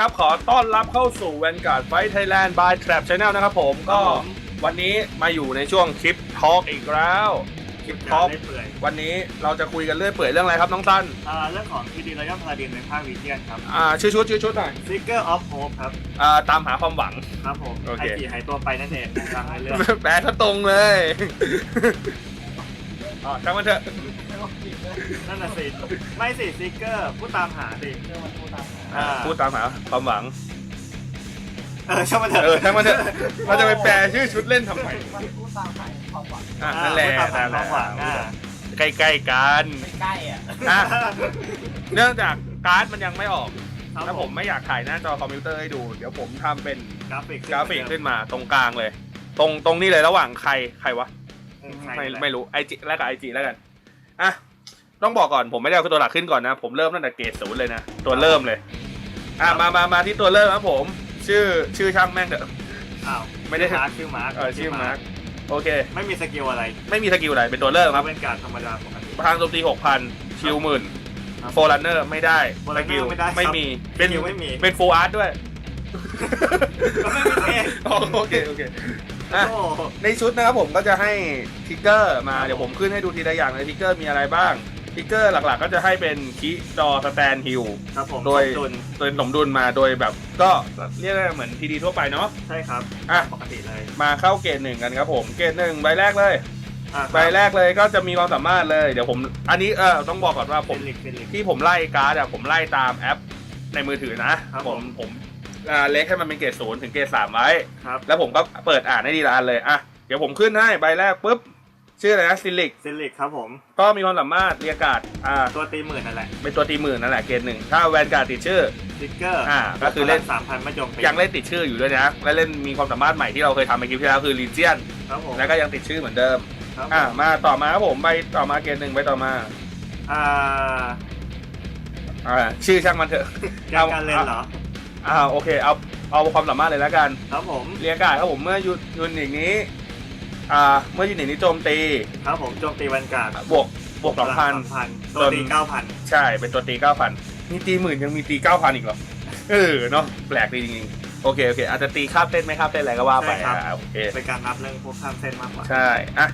ครับ ขอต้อนรับเข้าสู่ Vanguard Fight Thailand by Trap Channel นะครับผมก็ครับผม วันนี้มาอยู่ในช่วงคลิปทอล์กอีกแล้วคลิปทอล์กได้เปื่อยวันนี้เราจะคุยกันเรื่อยเปื่อยเรื่องอะไรครับน้องตั้นอ่าเรื่องของทีดีรยัลพาราดินในภาควิเทียนครับ อ่าชื่อชุดชื่อชุดหน่อย Figure of Hope ครับ อ่าตามหาความหวัง ครับผมโอเคไอจีหายตัวไปนั่นเองตามในเรื่องแปลซะตรงเลยอ๋อช่างมันเถอะนั่นน่ะสิ ไม่สิฟิกเกอร์ผู้ตามหาสิ อ่าอ่า พูดตามหาความหวัง เออช่างมันเถอะ เออช่างมันเถอะเราจะไปแปลชื่อชุดเล่นทำไมมันพูดตามหาความหวังอะอ่านั่นแหละผู้ตามหานั่นแหละความหวังอ่าใกล้ๆกัน ไม่ใกล้อะอะ เนื่องจากการ์ดมันยังไม่ออก ครับถ้าผมไม่อยากถ่ายหน้าจอคอมพิวเตอร์ให้ดู เดี๋ยวผมทำเป็นกราฟิกกราฟิกขึ้นมาตรงกลางเลย ตรงตรงนี้เลยระหว่างใครใครวะอืใช่ไม่แหละไม่รู้ไอจีแล้วกับไอจีแล้วกัน อะ ต้องบอกก่อนผมไม่ได้เอาตัวหลักขึ้นก่อนนะ ผมเริ่มตั้งแต่เกรดศูนย์เลยนะ ตัวเริ่มเลย อะมามามาที่ตัวเริ่มครับผม ชื่อชื่อช่างแม่งเถอะ อ้าวไม่ได้ มาร์คชื่อมาร์คเออชื่อมาร์คโอเค ไม่มีสกิลอะไรไม่มีสกิลอะไรเป็นตัวเริ่มครับเป็นการธรรมดาปกติทางโจมตีหกพันชิลหมื่นครับโฟลันเนอร์ไม่ได้ Forerunner สกิลไม่ได้ครับไม่มีเป็นสกิลไม่มีเป็นฟูอาร์ตด้วยก็ไม่มีเองอ๋อโอเคโอเคอะ โอ้ ในชุดนะครับผมก็จะให้ทิกเกอร์มาเดี๋ยวผมขึ้นให้ดูทีละอย่างเลยทิกเกอร์มีอะไรบ้าง ทิกเกอร์หลักๆ ก็จะให้เป็นคีจอสแตนฮิลครับผมโดยสมดุลโดยสมดุลมาโดยแบบก็เรียกได้เหมือนพีดีทั่วไปเนาะใช่ครับอะปกติเลยมาเข้าเกรดหนึ่งกันครับผมเกรดหนึ่งใบแรกเลยอะใบแรกเลยก็จะมีความสามารถเลยเดี๋ยวผม อันนี้เออต้องบอกก่อนว่าผเป็มนลิกเป็นลิกที่ผมไล่การ์ดอะผมไล่ตามแอปในมือถือนะครับผมผมผมอ่าเล็กให้มันเป็นเกรดศูนย์ถึงเกรดสามไว้ ครับแล้วผมก็เปิดอ่านให้ดีละอันเลยอะเดี๋ยวผมขึ้นให้ใบแรกปุ๊บ ชื่ออะไรนะซิลิกซิลิกครับผมก็มีความสามารถเรียกการ์ดอ่าตัวตีหมื่นนั่นแหละเป็นตัวตีหมื่นนั่นแหละเกรดหนึ่งถ้าแวนการ์ดติดชื่อสติ๊กเกอร์อ่าก็คือเล่นสามพันมาโจมตียังเล่นติดชื่ออยู่ด้วยนะและเล่นมีความสามารถใหม่ที่เราเคยทำในคลิปที่แล้วคือลีเจียนครับผมแล้วก็ยังติดชื่อเหมือนเดิมครับอ่าผมมาต่อมาครับผมใบต่อมาเกรดหนึ่งใบต่อมาอ่าอ่าชื่อช่างมันเถอะการการเล่นเหรออ่าโอเคเอาเอาความสามารถเลยแล้วกันครับผมเรียกการ์ดครับผมเมื่อยูยูนิตนี้ อ่าเมื่อยูนิตนี้โจมตีครับผมโจมตีวันการ์ดบวกบวกสองพันพันตัวตีจนเก้าพันใช่เป็นตัวตีเก้าพันมีตีหมื่นยังมีตีเก้าพันอีกเหรอเออเนาะแปลกดีจริงๆโอเคโอเค อาจจะตีข้ามเส้นไม่ข้ามเส้นอะไรก็ว่าไปอ่าโอเคเป็นการนับเรื่องพวกข้ามเส้นมากกว่าใช่อะ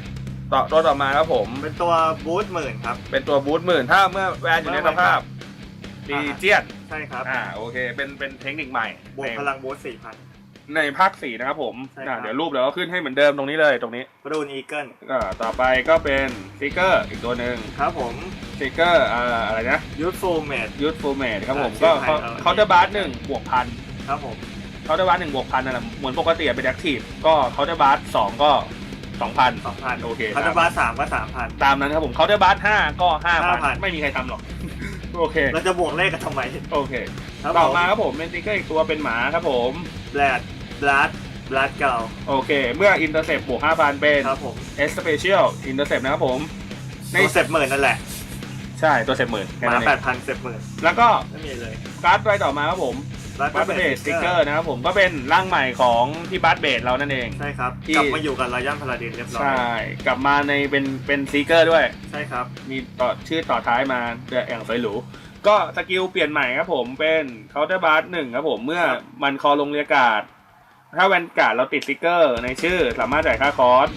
ต่อตัวต่อมาครับผมเป็นตัวบูทหมื่นครับ เป็นตัวบูทหมื่นถ้าเมื่อแวนอยู่ในสภาพดีเจียนใช่ครับอ่าโอเค เป็นเป็นเทคนิคใหม่บวกในพลังบูทสี่พัน ในภาคสี่นะครับผมใช่ครับ อ่าเดี๋ยวรูปเดี๋ยวก็ขึ้นให้เหมือนเดิมตรงนี้เลยตรงนี้รูนอีเกิลอ่าต่อไปก็เป็นฟิกเกอร์อีกตัวหนึ่งครับผมฟิกเกอร์อ่าอะไรนะยูทฟูลเมด ยูทฟูเมดครับผมอ่าก็ชื่อไทยเราเคาน์เตอร์บาร์หนึ่งบวกพันครับผม เคาน์เตอร์บาร์หนึ่งบวกพันนั่นแหละเหมือนปกติอะเป็นแอคทีฟก็เคาน์เตอร์บาร์สองก็สองพัน สองพันโอเคคาร์ดบาร์สามก็สามพัน ตามนั้นครับผมเคาน์เตอร์บาร์ห้าก็ห้าพัน5,000 ไม่มีใครทำหรอก โอเคเราจะบวกเลขกันทำไม โอเค ครับต่อผมมาครับผมเป็นสติ๊กเกอร์อีกตัวเป็นหมาครับผม แบลด บลัดบลัดเก่า โอเค เมื่ออินเตอร์เซปบวกห้าพันเป็นครับผมเอสเปเชียลอินเตอร์เซปนะครับผม ในตัวเซฟหมื่นนั่นแหละใช่ตัวเซปหมื่นแค่มานั้นเอแปงดพันเซฟหมื่นแล้วก็ไม่มีเลยการ์ดใบต่อมาครับผมบัตบัตเบสสติ๊กเกอร์นะครับผมก็เป็นร่างใหม่ของที่บัตเบสเรานั่นเอง ใช่ครับ ที่ กลับมาอยู่กับรอยัลพาราดินเรียบร้อย ใช่กลับมาในเป็นเป็นซีเกอร์ด้วย ใช่ครับ มีต่อชื่อต่อท้ายมาเดืออย่างสวยหรู ก็สกิลเปลี่ยนใหม่ครับผมเป็นเคาน์เตอร์บาร์หนึ่งครับผมเมื่อครับ มันคอลงเรียกการ์ด ถ้าแวนการ์ดเราติดสติกเกอร์ในชื่อสามารถจ่ายค่าคอร์ส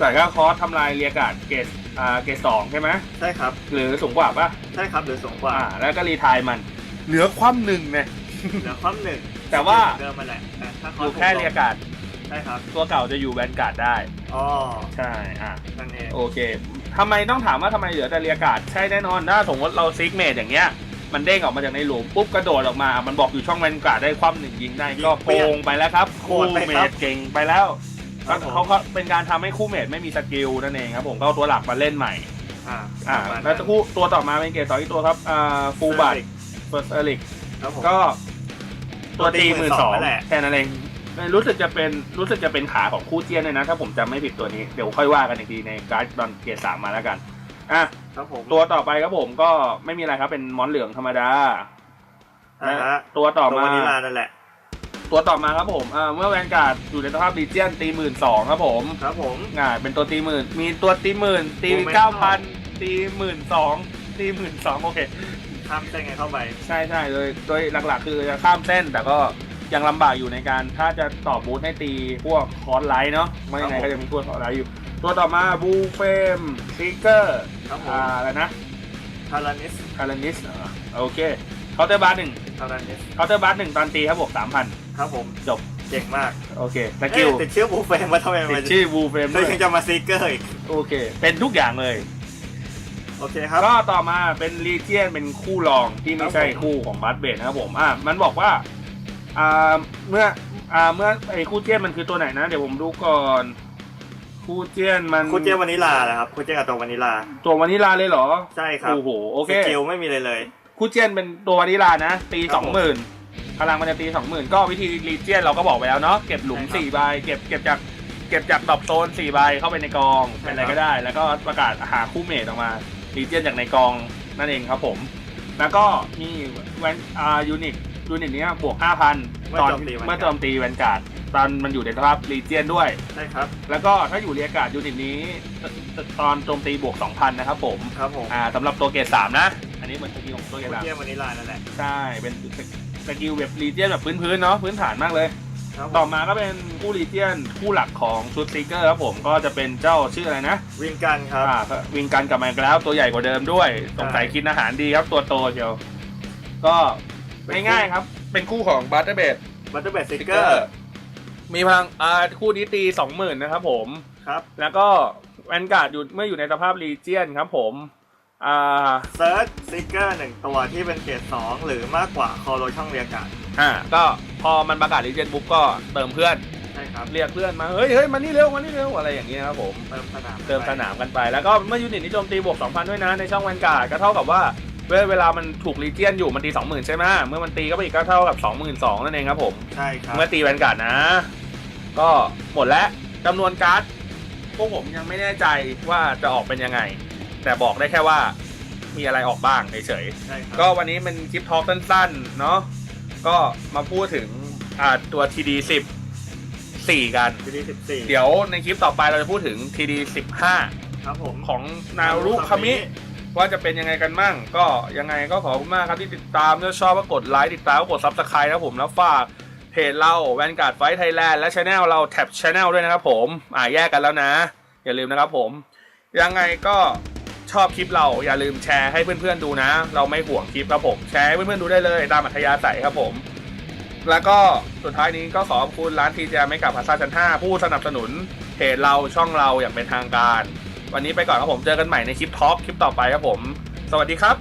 จ่ายค่าคอร์สทำลายเรียกการ์ดเกรดอ่าเกรดสองใช่ไหมใช่ครับ หรือสูงกว่าปะใช่ครับหรือสูงกว่าอ่า แล้วก็รีทายมัน เหลือคว่ำหนึ่งเนี่ย เหลือความหนึ่งแต่ว่า เดิมมาแหละแต่ถ้าอเขายู่แค่เรียกการ์ดใช่ครับตัวเก่าจะอยู่แวนการ์ดได้ อ๋อใช่อะ นั่นเองโอเค ทำไมต้องถามว่าทำไมเหลือแต่เรียกการ์ดใช่แน่นอน ถ้าสมมติเราซิกเมดอย่างเงี้ย มันเด้งออกมาจากในหลุมปุ๊บกระโดดออกมา มันบอกอยู่ช่องแวนการ์ดได้คว่ำหนึ่งยิงได้ก็โกงไปแล้วครับคู่เมดเก่งไปแล้วครับผม เขาก็เป็นการทำให้คู่เมดไม่มีสกิลนั่นเองครับผมก็เอาตัวหลักมาเล่นใหม่ อ่าอ่าประมาณแล้วคู่ตัวต่อมาเป็นเกรดต่ออีกตัวครับอ่าฟูบัตเฟิร์สเอลิกครับผม ก็ ตัวตีหมื่นสองนั่นแหละ แค่นั้นเองรู้สึกจะเป็นรู้สึกจะเป็นขาของคู่เจียนเลยนะ ถ้าผมจำไม่ผิดตัวนี้เดี๋ยวค่อยว่ากันอีกทีในการ์ดตอนเกรดสามมาแล้วกัน อะครับผมตัวต่อไปครับผมก็ไม่มีอะไรครับเป็นมอนเหลืองธรรมดาอ่าฮะตัวต่อตัวมาวานิลานั่นแหละ ตัวต่อมาครับผมอ่าเมื่อแวนการ์ดอยู่ในสภาพดีเจียนตีหมื่นสองครับผมครับผมอ่าเป็นตัวตีหมื่นมีตัวตีหมื่นตี Momentum เก้าพันตีหมื่นสองตีหมื่นสองโอเคข้ามเส้นกันเข้าไปใช่ใช่โดยโดยหลักๆ คือจะข้ามเส้นแต่ก็ยังลำบากอยู่ในการถ้าจะต่อบูทให้ตีพวกคอนไลท์เนาะไม่ยังไงครับผมก็จะมีพวกคอนไลท์อยู่ ตัวต่อมาบูเฟมซิกเกอร์ครับผมอ่าอะไรนะทารานิสคาร์นิสโอเคเคาน์เตอร์บาร์หนึ่งทารานิสเคาน์เตอร์บาร์หนึ่งตอนตีครับบวกสามพันครับผมจบเก่งมากโอเคสเอ๊ะกิลติดชื่อบูเฟมมาทำไมติมัดนชื่อบูเฟมเลด้วยยยังจะมาซีเกอร์อีก โอเค เป็นทุกอย่างเลย โอเคครับ ก็ต่อมาเป็นลีเจียนเป็นคู่รองที่ไม่ใช่ครับผม คู่ของบัสเบดนะครับผมอะมันบอกว่าอ่าเมื่ออ่าเมื่อไอ้คู่เจียนมันคือตัวไหนนะ เดี๋ยวผมดูก่อน คู่เจียนมันคุณเจวานิลาเหรอครับคุณเจกับตัววานิลา ตัววานิลาเลยเหรอใช่ครับโอ้โหโอเคสกิลไม่มีเลยเลย คู่เจียนเป็นตัววานิลานะตีครัสบองหมื่นพลังมันจะตีสองหมื่นก็วิธีลีเจียนเราก็บอกไปแล้วเนาะเก็บหลุมใช่ครับสี่ใบเก็บเก็บจากเก็บจากดรอปโซนสี่ใบเข้าไปในกองใช่เป็นอะไรครับก็ได้ แล้วก็ประกาศหาคู่เมทออกมาลีเจียนจากในกองนั่นเองครับผม แล้วก็มีแวนอ่ายูนิตยูนิตเนี้ยบวก5,000เมื่อตอนโจมตีเมื่อโจมตีแวนการ์ด ตอนมันอยู่ในสภาพลีเจียนด้วย ใช่ครับ แล้วก็ถ้าอยู่เรียกการ์ดยูนิตนี้ตตอนโจมตีบวก 2,000 นะครับผม ครับผมอ่าสำหรับตัวเกรดสามนะ อันนี้เหมือนสกิลของตัวเกรคุดณสามเจวานิลานั่นแหละ ใช่ เป็นสกิลแบบลีเจียนแบบพื้นๆเนาะพื้นฐานมากเลย ครับต่อผมมาก็เป็นคู่ลีเจียนคู่หลักของชุดซีเกอร์ครับผมก็จะเป็นเจ้าชื่ออะไรนะวิงกันครับ อ่าวิงกันกลับมาอีกแล้วตัวใหญ่กว่าเดิมด้วยสงสัยกินอาหารดีครับตัวโตเชียวก็ง่ายๆครับ เป็นคู่ของบัตเตอร์เบดบัตเตอร์เบดซิเกอร์ มีพลังอ่าคู่นี้ตีสองหมื่นนะครับผม ครับ แล้วก็แวนการ์ดอยู่เมื่ออยู่ในสภาพลีเจียนครับผมอ่าเซิร์ชซิเกอร์หนึ่งตัวที่เป็นเกรดสองหรือมากกว่าคอโลช่องเรียกกันอ่าก็พอมันประกาศลีเจียนปุ๊บก็เติมเพื่อนใช่ครับเรียกเพื่อนมาเฮ้ยเฮ้ยมานี่เร็วมานี่เร็วอะไรอย่างเงี้ยครับผมเติมสนามเติมสนามกันไปแล้วก็เมื่อยูนิตนี้โจมตีบวก2,000ด้วยนะในช่องแวนการ์ดก็เท่ากับว่า เวลาเวลามันถูกลีเจียนอยู่มันตี20,000ใช่ไหมเมื่อมันตีก็ไปอีกก็เท่ากับ22,000นั่นเองครับผม ใช่ครับ เมื่อตีแวนการ์ดนะ ก็หมดแล้วจำนวนการ์ดพวกผมยังไม่แน่ใจว่าจะออกเป็นยังไง แต่บอกได้แค่ว่ามีอะไรออกบ้างเฉยใช่คๆรับก็วันนี้เป็นคลิปทอล์กสั้นๆ เนาะก็มาพูดถึงอ่าตัว TD 10 4 กันทีดีสิบสี่เดี๋ยวในคลิปต่อไปเราจะพูดถึง TD 15 ครับผมของนารุคามิ ว่าจะเป็นยังไงกันมั่ง ก็ยังไงก็ขอบคุณมากครับที่ติดตามถ้าชอบก็กดไลค์ติดตามก็กดซับสไครต์นะผมแล้วฝากเพจเราแวนการ์ดไฟไทยแลนด์และช anel เราแท็บช anel ด้วยนะครับผมอ่าแยกกันแล้วนะ อย่าลืมนะครับผม ยังไงก็ชอบคลิปเราอย่าลืมแชร์ให้เพื่อนๆดูนะ เราไม่ห่วงคลิปครับผมแชร์ให้เพื่อนๆดูได้เลยตามอัธยาศัยครับผม แล้วก็สุดท้ายนี้ก็ขอบคุณร้านทีเจไม่กับภาษาชั้น5ผู้สนับสนุนเพจเราช่องเราอย่างเป็นทางการ วันนี้ไปก่อนครับผมเจอกันใหม่ในคลิปทอล์กคลิปต่อไปครับผม สวัสดีครับ